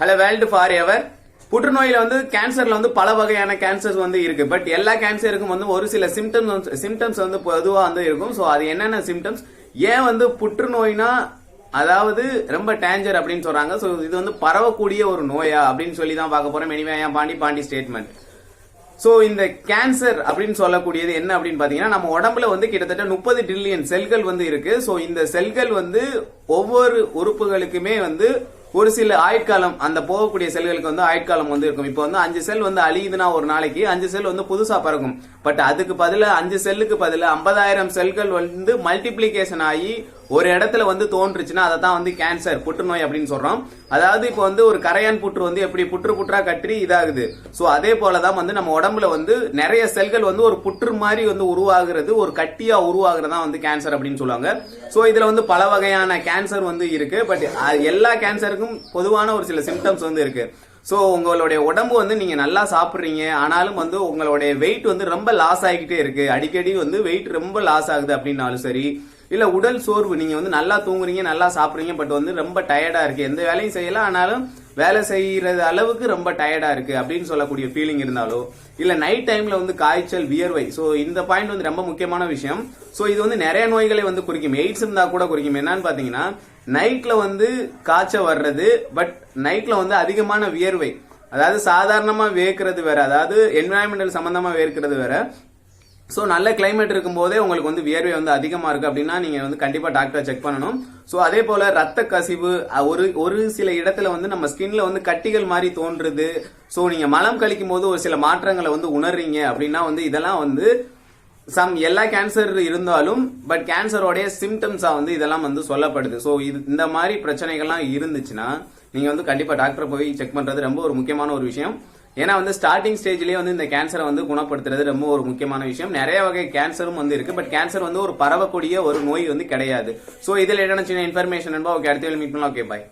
Hello world for ever புற்றுநோயில வந்து கேன்சர்ல வந்து பல வகையான கேன்சர்ஸ் வந்து இருக்கு. பட் எல்லா கேன்சருக்கும் வந்து ஒரு சில சிம்டம்ஸ் சிம்டம்ஸ் வந்து பொதுவா வந்து இருக்கும். ஸோ அது என்னென்ன சிம்டம்ஸ் ஏன் வந்து புற்றுநோய்னா அதாவது ரொம்ப டேஞ்சர் அப்படின்னு சொல்றாங்க. ஸோ இது வந்து பரவக்கூடிய ஒரு நோயா அப்படின்னு சொல்லி தான் பார்க்க போறோம். மெனிவேயா பாண்டி பாண்டி ஸ்டேட்மெண்ட் சோ இந்த கேன்சர் அப்படின்னு சொல்லக்கூடியது என்ன அப்படின்னு பாத்தீங்கன்னா நம்ம உடம்புல வந்து கிட்டத்தட்ட முப்பது ட்ரில்லியன் செல்கள் வந்து இருக்கு. சோ இந்த செல்கள் வந்து ஒவ்வொரு உறுப்புகளுக்குமே வந்து ஒரு சில ஆயுட்காலம் அந்த போகக்கூடிய செல்களுக்கு வந்து ஆயுட்காலம் வந்து இருக்கும். இப்போ வந்து அஞ்சு செல் வந்து அழியுதுன்னா ஒரு நாளைக்கு அஞ்சு செல் வந்து புதுசா பறக்கும். பட் அதுக்கு பதில அஞ்சு செல்லுக்கு பதில ஐம்பதாயிரம் செல்கள் வந்து மல்டிப்ளிகேஷன் ஆகி ஒரு இடத்துல வந்து தோன்றுச்சுன்னா அதை தான் வந்து கேன்சர் புற்றுநோய் அப்படின்னு சொல்றோம். அதாவது இப்போ வந்து ஒரு கரையான் புற்று வந்து எப்படி புற்று புற்றா கட்டி இதாகுது. ஸோ அதே போலதான் வந்து நம்ம உடம்புல வந்து நிறைய செல்கள் வந்து ஒரு புற்று மாதிரி வந்து உருவாகிறது ஒரு கட்டியா உருவாகிறதா வந்து கேன்சர் அப்படின்னு சொல்லுவாங்க. ஸோ இதுல வந்து பல வகையான கேன்சர் வந்து இருக்கு. பட் எல்லா கேன்சருக்கும் பொதுவான ஒரு சில சிம்டம்ஸ் வந்து இருக்கு. ஸோ உங்களுடைய உடம்பு வந்து நீங்க நல்லா சாப்பிட்றீங்க. ஆனாலும் வந்து உங்களுடைய வெயிட் வந்து ரொம்ப லாஸ் ஆகிக்கிட்டே இருக்கு. அடிக்கடி வந்து வெயிட் ரொம்ப லாஸ் ஆகுது அப்படின்னாலும் சரி இல்ல உடல் சோர்வு. நீங்க வந்து நல்லா தூங்குறீங்க நல்லா சாப்பிடுறீங்க பட் வந்து ரொம்ப டயர்டா இருக்கு. எந்த வேலையும் செய்யலாம் ஆனாலும் வேலை செய்யறது அளவுக்கு ரொம்ப டயர்டா இருக்கு அப்படின்னு சொல்லக்கூடிய ஃபீலிங் இருந்தாலோ இல்ல நைட் டைம்ல வந்து காய்ச்சல் வியர்வை. ஸோ இந்த பாயிண்ட் வந்து ரொம்ப முக்கியமான விஷயம். ஸோ இது வந்து நிறைய நோய்களை வந்து குறிக்கும். எய்ட்ஸ் இருந்தா கூட குறிக்கும். என்னன்னு பாத்தீங்கன்னா நைட்ல வந்து காய்ச்சல் வர்றது பட் நைட்ல வந்து அதிகமான வியர்வை. அதாவது சாதாரணமா வேர்க்கிறது வேற. அதாவது என்வாயன்மெண்டல் சம்பந்தமா வேர்க்கிறது வேற. ஸோ நல்ல கிளைமேட் இருக்கும்போதே உங்களுக்கு வந்து வியர்வை வந்து அதிகமாக இருக்குது அப்படின்னா நீங்கள் வந்து கண்டிப்பாக டாக்டரை செக் பண்ணணும். ஸோ அதே போல் ரத்த கசிவு ஒரு ஒரு சில இடத்துல வந்து நம்ம ஸ்கின்ல வந்து கட்டிகள் மாதிரி தோன்றுது. ஸோ நீங்கள் மலம் கழிக்கும் போது ஒரு சில மாற்றங்களை வந்து உணர்றீங்க அப்படின்னா வந்து இதெல்லாம் வந்து சம் எல்லா கேன்சர் இருந்தாலும் பட் கேன்சரோடைய சிம்டம்ஸாக வந்து இதெல்லாம் வந்து சொல்லப்படுது. ஸோ இது இந்த மாதிரி பிரச்சனைகள்லாம் இருந்துச்சுன்னா நீங்கள் வந்து கண்டிப்பாக டாக்டரை போய் செக் பண்ணுறது ரொம்ப ஒரு முக்கியமான ஒரு விஷயம். ஏன்னா வந்து ஸ்டார்டிங் ஸ்டேஜ்லயே வந்து இந்த கேன்சரை வந்து குணப்படுத்துறது ரொம்ப ஒரு முக்கியமான விஷயம். நிறைய வகை கேன்சரும் வந்து இருக்கு. பட் கேன்சர் வந்து ஒரு பரவக்கூடிய ஒரு நோய் வந்து கிடையாது. ஸோ இதில் என்ன சின்ன இன்ஃபர்மேஷன் ஓகே அடுத்த மீட் பண்ணலாம். Okay bye